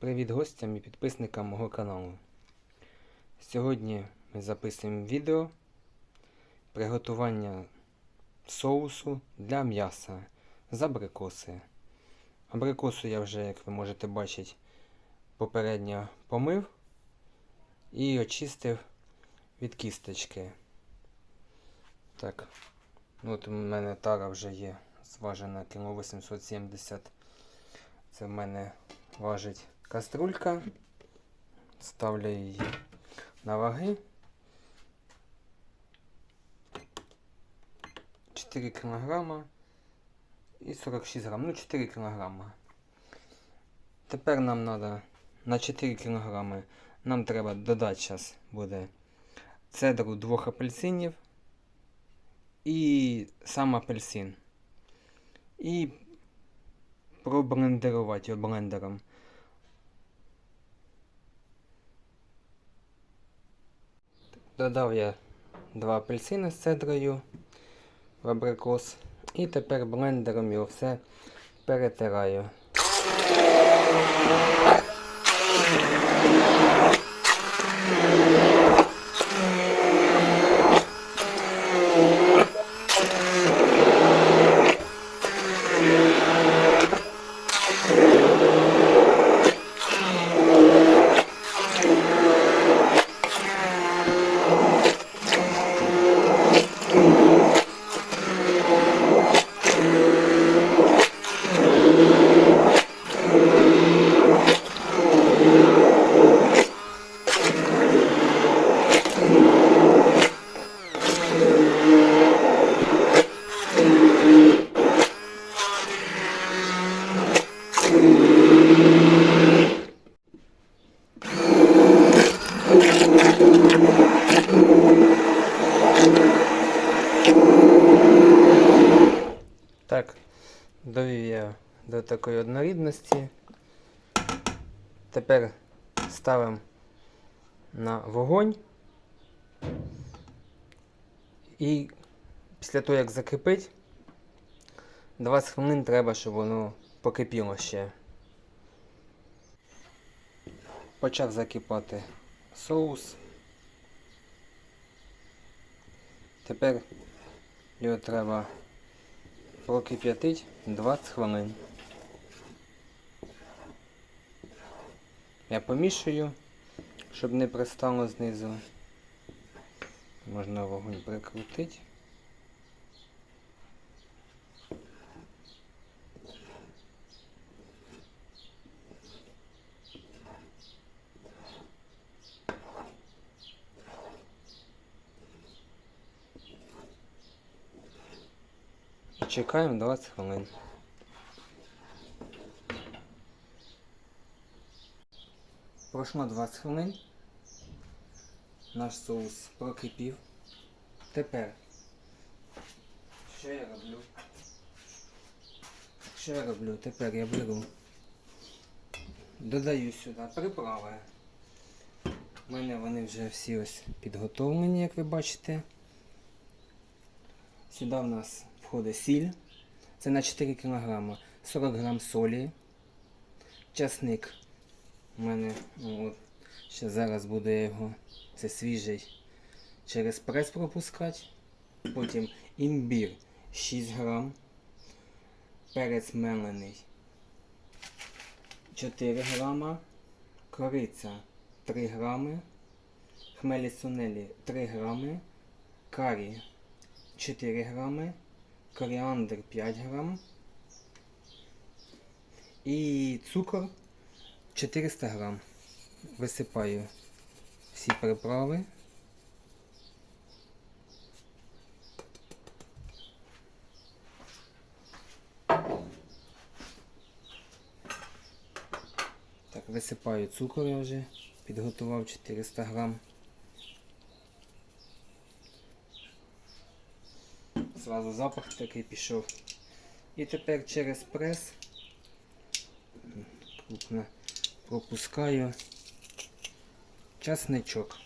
Привіт гостям і підписникам мого каналу. Сьогодні ми записуємо відео приготування соусу для м'яса з абрикоси. Абрикосу я вже, як ви можете бачити, попередньо помив і очистив від кісточки. Так, ну от у мене тара вже є зважена кіло 870. Це в мене важить каструлька. Ставлю її на ваги. 4 кг і 46 грам. Ну, 4 кг. Тепер нам треба на 4 кг нам треба додати зараз буде цедру двох апельсинів і сам апельсин. І проблендерувати його блендером. Додав я два апельсини з цедрою в абрикос. І тепер блендером його все перетираю. Так, довів я до такої однорідності. Тепер ставимо на вогонь. І після того, як закипить, 20 хвилин треба, щоб воно покипіло ще. Почав закипати соус. Тепер його треба прокип'ятить 20 хвилин. Я помішую, щоб не пристало знизу. Можна вогонь прикрутити. І чекаємо 20 хвилин. Пройшло 20 хвилин. Наш соус прокипів. Тепер. Що я роблю? Що я роблю? Тепер я беру. Додаю сюди приправи. У мене вони вже всі ось підготовлені, як ви бачите. Сюди в нас входить сіль. Це на 4 кг. 40 г солі. Часник. У мене ну, от, ще зараз буде його. Це свіжий. Через прес пропускати. Потім імбір 6 грам. Перець мелений 4 грама. Кориця 3 грами. Хмелі сунелі 3 грами. Карі 4 грами, коріандр 5 грам і цукор 400 грам. Висипаю всі приправи. Так, висипаю цукор я вже, підготував 400 грам. Зразу запах такий пішов. І тепер через прес крупно пропускаю часничок.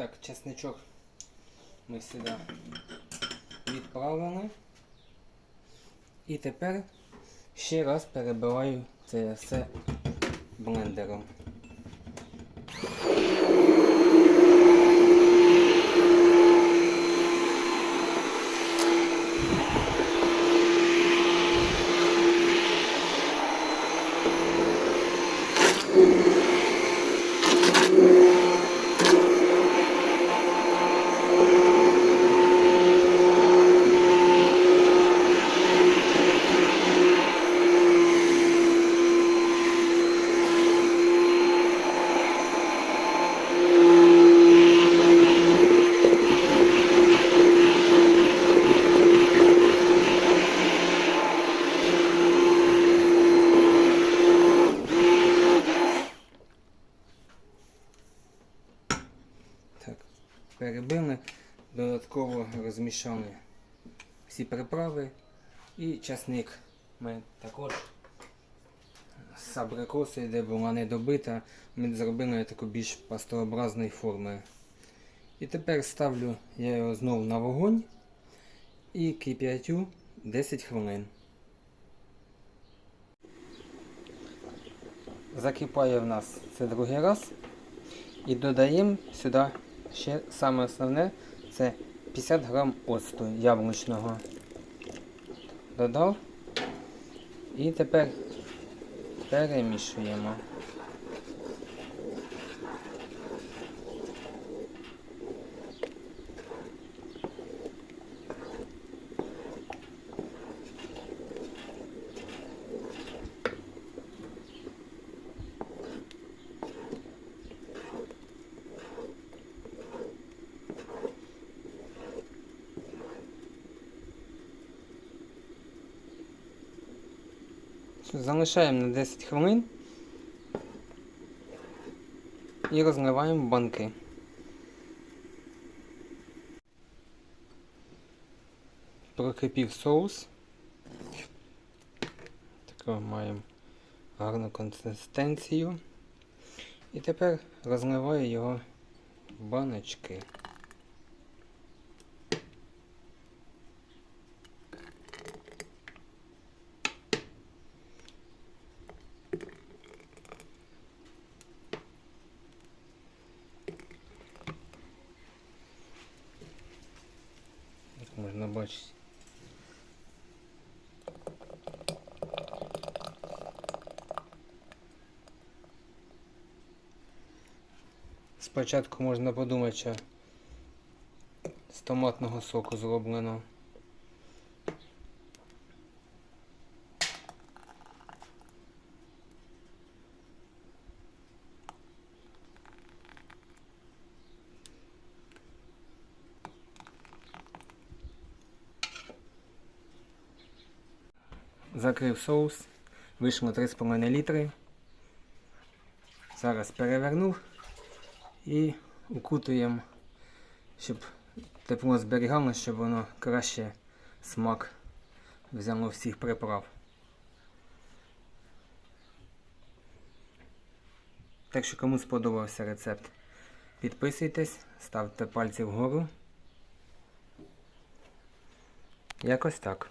Так, чесничок ми сюди відправили. І тепер ще раз перебиваю це все блендером. Так, перебили, додатково розмішали всі приправи і часник. Ми також з абрикоси, де була не добита, ми зробили таку більш пастообразної форми. І тепер ставлю я його знову на вогонь і кип'ятю 10 хвилин. Закипає в нас це другий раз. І додаємо сюди ще саме основне це 50 грам оцту яблучного. Додав. І тепер перемішуємо. Залишаємо на 10 хвилин і розливаємо банки. Прокипів соус. Таку маємо гарну консистенцію. І тепер розливаю його в баночки. Як. Спочатку можна подумати, що з томатного соку зроблено. Закрив соус, вийшло 3,5 літри. Зараз перевернув і укутуємо, щоб тепло зберігалося, щоб воно краще смак взяло всіх приправ. Так що кому сподобався рецепт, підписуйтесь, ставте пальці вгору. Якось так.